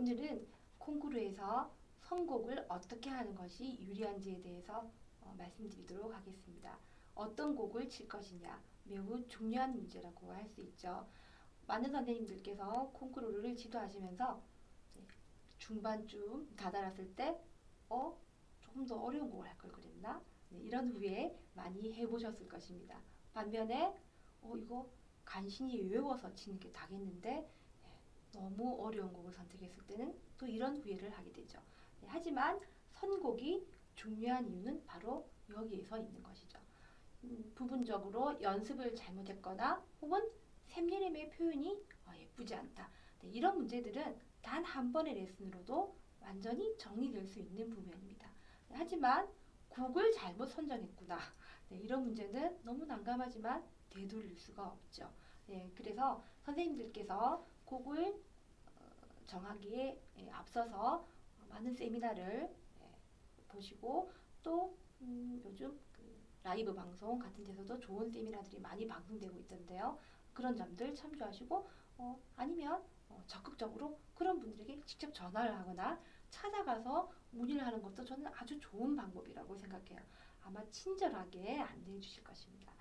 오늘은 콩쿠르에서 선곡을 어떻게 하는 것이 유리한지에 대해서 어, 말씀드리도록 하겠습니다. 어떤 곡을 칠 것이냐 매우 중요한 문제라고 할 수 있죠. 많은 선생님들께서 콩쿠르를 지도하시면서 네, 중반쯤 다다랐을 때 어? 조금 더 어려운 곡을 할 걸 그랬나? 네, 이런 후에 많이 해보셨을 것입니다. 반면에 어 이거 간신히 외워서 치는 게 다겠는데 네, 너무 어려운 곡을 선택했을 때는 또 이런 후회를 하게 되죠. 네, 하지만 선곡이 중요한 이유는 바로 여기에서 있는 것이죠. 음, 부분적으로 연습을 잘못했거나 혹은 샘예림의 표현이 어, 예쁘지 않다. 네, 이런 문제들은 단 한 번의 레슨으로도 완전히 정리될 수 있는 부분입니다. 네, 하지만 곡을 잘못 선정했구나. 네, 이런 문제는 너무 난감하지만 되돌릴 수가 없죠. 네, 그래서 선생님들께서 곡을 어, 정하기에 예, 앞서서 많은 세미나를 예, 보시고 또 음, 요즘 그 라이브 방송 같은 데서도 좋은 세미나들이 많이 방송되고 있던데요. 그런 점들 참조하시고 어, 아니면 어, 적극적으로 그런 분들에게 직접 전화를 하거나 찾아가서 문의를 하는 것도 저는 아주 좋은 방법이라고 생각해요. 아마 친절하게 안내해 주실 것입니다.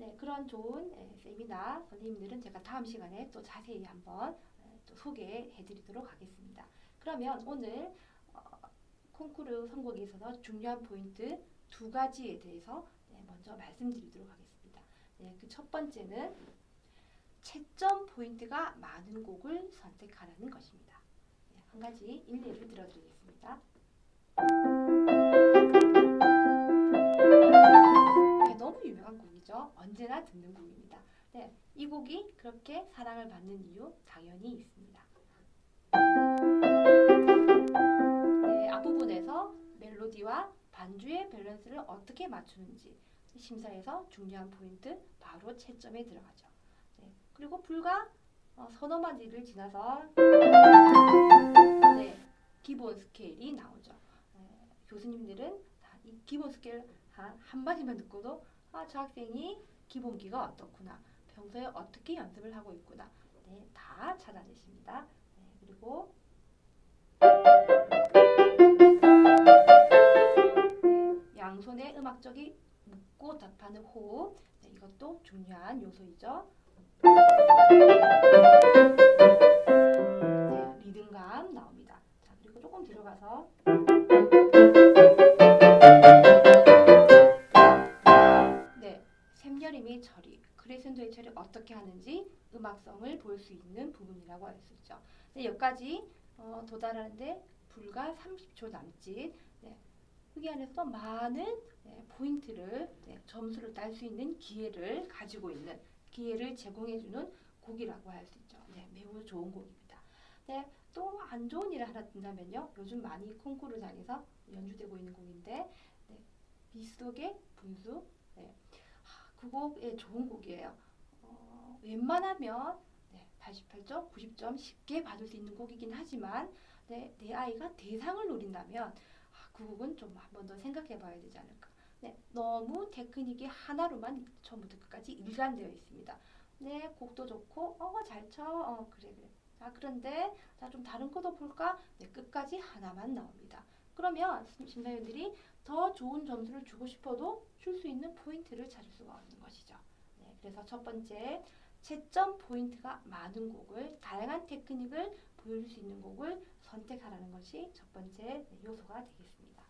네, 그런 좋은 예, 세미나 선생님들은 제가 다음 시간에 또 자세히 한번 예, 또 소개해 드리도록 하겠습니다. 그러면 오늘 어, 콩쿠르 선곡에 있어서 중요한 포인트 두 가지에 대해서 네, 먼저 말씀드리도록 하겠습니다. 네, 그 첫 번째는 채점 포인트가 많은 곡을 선택하라는 것입니다. 네, 한 가지 일례를 들어드리겠습니다. 듣는 곡입니다. 네, 이 곡이 그렇게 사랑을 받는 이유 당연히 있습니다. 네, 앞부분에서 멜로디와 반주의 밸런스를 어떻게 맞추는지 심사에서 중요한 포인트 바로 채점에 들어가죠. 네, 그리고 불과 어, 서너 마디를 지나서 네, 기본 스케일이 나오죠. 네, 교수님들은 다이 기본 스케일 한, 한 마디만 듣고도 아, 저 학생이 기본기가 어떻구나, 평소에 어떻게 연습을 하고 있구나, 네, 다 찾아내십니다. 네, 그리고 네, 양손의 음악적이 묻고 답하는 호흡, 네, 이것도 중요한 요소이죠. 네, 리듬감 나옵니다. 자, 그리고 조금 뒤로 가서 어떻게 하는지 음악성을 볼 수 있는 부분이라고 할 수 있죠. 네, 여기까지 어, 도달하는데 불과 30초 남짓. 네, 여기 안에서 많은 네, 포인트를 네, 점수를 딸 수 있는 기회를 가지고 있는 기회를 제공해주는 곡이라고 할 수 있죠. 네, 매우 좋은 곡입니다. 네, 또 안 좋은 일을 하나 든다면요. 요즘 많이 콩쿠르장에서 연주되고 있는 곡인데 네, 비속의 분수. 네, 하, 그 곡에 좋은 곡이에요. 어, 웬만하면 네, 88점, 90점 쉽게 받을 수 있는 곡이긴 하지만 네, 내 아이가 대상을 노린다면 아, 그 곡은 좀 한 번 더 생각해 봐야 되지 않을까. 네, 너무 테크닉이 하나로만 처음부터 끝까지 일관되어 있습니다. 네, 곡도 좋고, 어, 잘 쳐. 어, 그래, 그래. 자, 그런데, 자, 좀 다른 것도 볼까? 네, 끝까지 하나만 나옵니다. 그러면 심사위원들이 더 좋은 점수를 주고 싶어도 줄 수 있는 포인트를 찾을 수가 없는 것이죠. 네, 그래서 첫 번째, 채점 포인트가 많은 곡을, 다양한 테크닉을 보여줄 수 있는 곡을 선택하라는 것이 첫 번째 네, 요소가 되겠습니다.